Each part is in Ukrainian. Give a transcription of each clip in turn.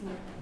Yeah.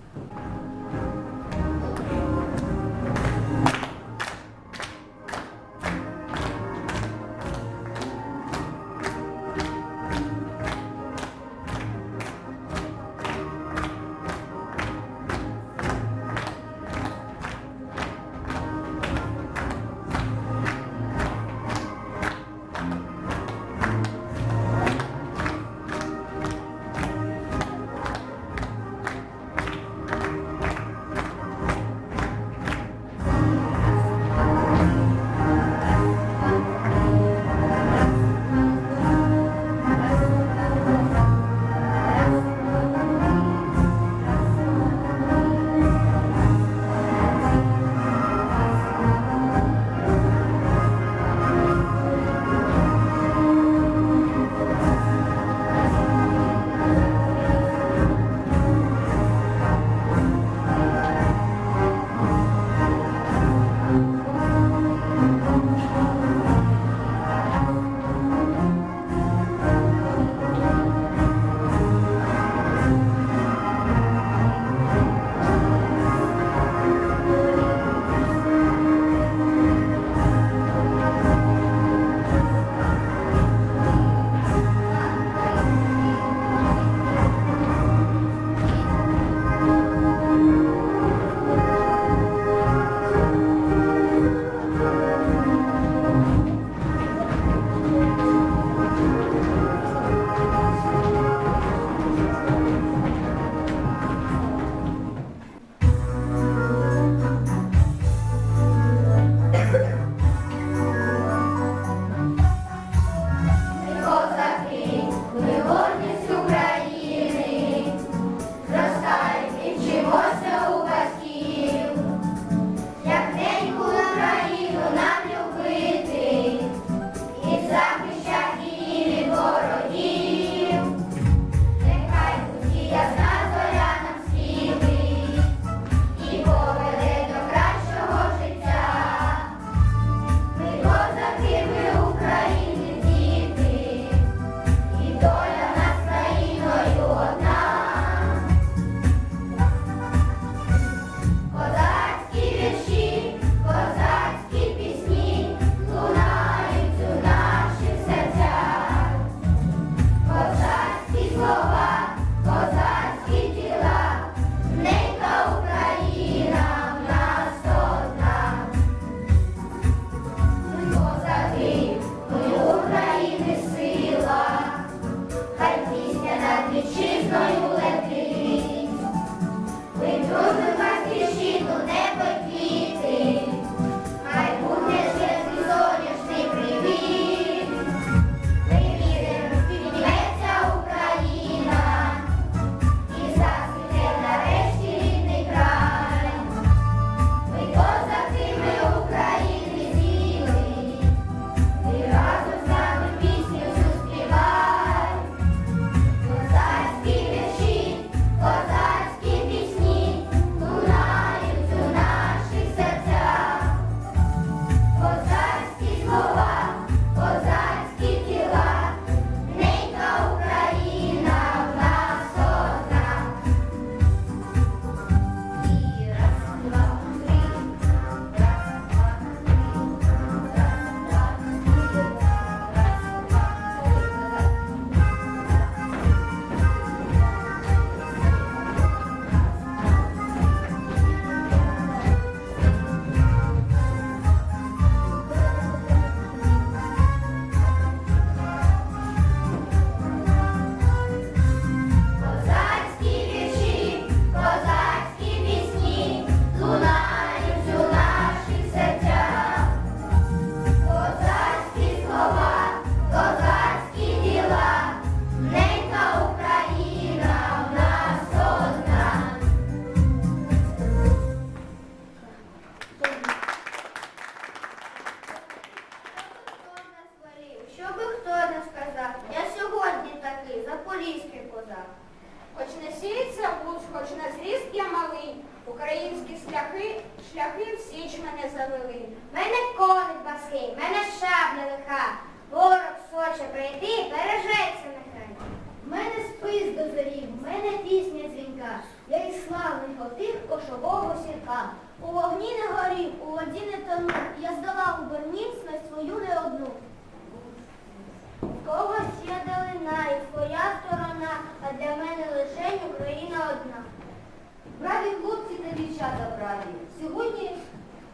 Браві хлопці та дівчата браві. Сьогодні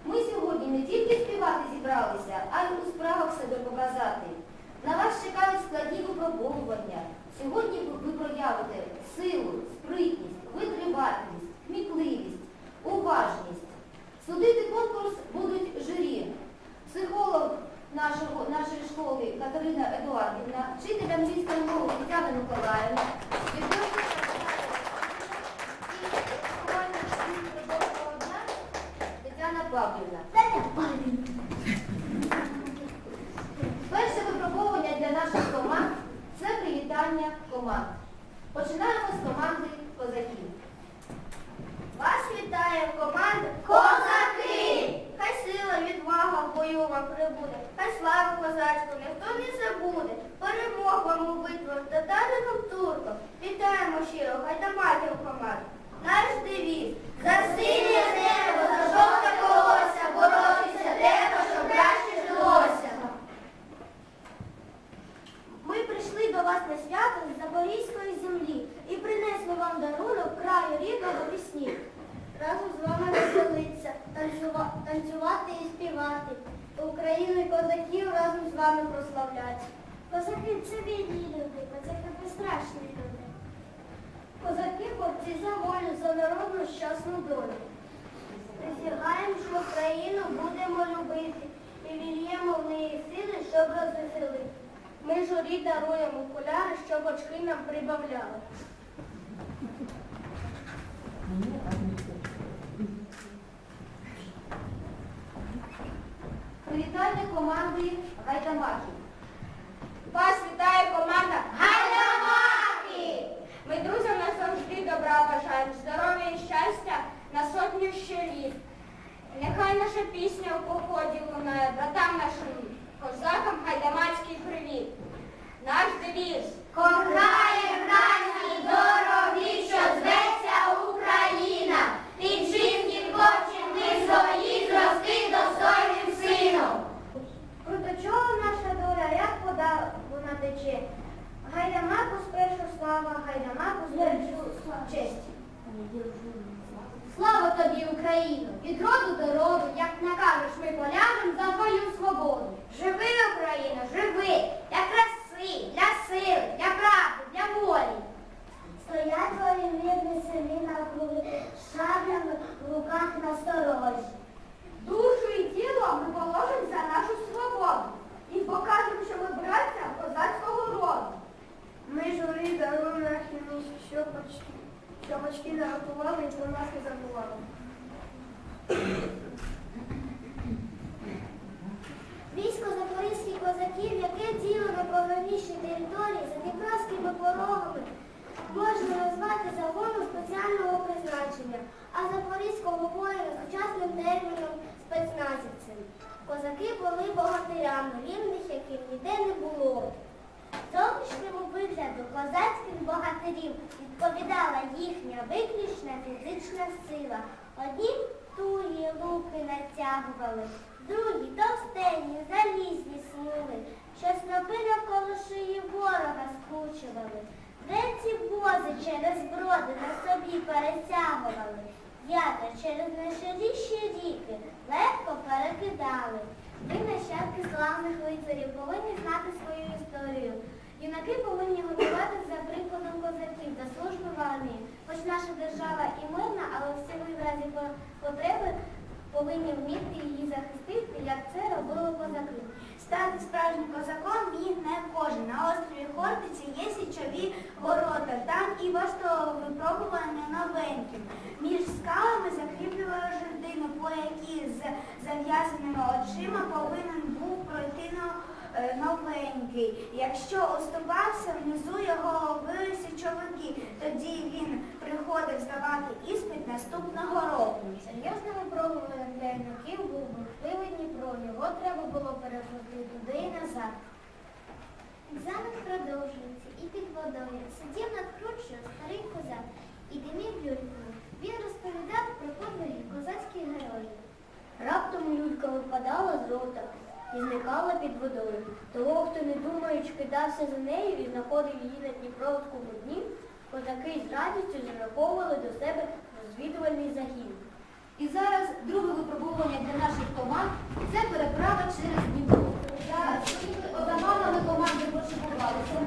ми сьогодні не тільки співати зібралися, а й у справах себе показати. На вас чекають складні випробовування. Сьогодні ви ви проявите силу, спритність, витривалість, кмітливість, уважність. Судити конкурс будуть журі. Психолог нашого, нашої школи Катерина Едуардівна, вчитель англійської мови Тетяна Миколаївна, прибавляли. Привітання команди Гайдамаків. Вас вітає команда Гайдамаки! Ми друзям назавжди добра бажаємо, здоров'я і щастя на сотню ще літ. Нехай наша пісня у поході лунає, братам нашим козакам гайдамацький привіт. Наш девіз Кохає братні дорогі, що зветься почти, нарахували і про нас не забували. Військо запорізьких козаків, яке діло на пограничній території за Дніпровськими порогами, можна назвати загоном спеціального призначення, а запорізького воїна сучасним терміном спецназівцем. Козаки були богатирями, рівних яким ніде не було. Зовнішньому вигляду козацьких богатирів відповідала їхня виключна фізична сила. Одні тугі луки натягували, другі товстенні, залізні смули, що снопи навколо шиї ворога скручували. Треті вози через броди на собі перетягували, ята через найширіші ріки легко перекидали. Ви, нащадки славних лицарів, повинні знати свою історію. Юнаки повинні готуватися за прикладом козаків до служби в армії. Хоч наша держава і мирна, але всі ми в разі потреби повинні вміти її захистити, як це робили козаки. Стати справжнім козаком міг не кожен. На острові Хортиці є січові ворота. Там і важко випробування Якщо оступався, внизу його били січовики. Тоді він приходив здавати іспит наступного року. Серйозними пробами для юнаків був бурхливий Дніпро. Його треба було переплити туди і назад. Екзамен продовжується і під водою сидів над кручею старий козак і димів люлькою. Він розповідав про подвиги козацьких героїв. Раптом люлька випадала з рота і зникала під водою. Того, хто не думаючи, кидався за нею і знаходив її на Дніпровському дні, козаки з радістю зараховували до себе розвідувальний загін. І зараз друге випробування для наших команд це переправа через Дніпро. Зараз команди пошикувалися.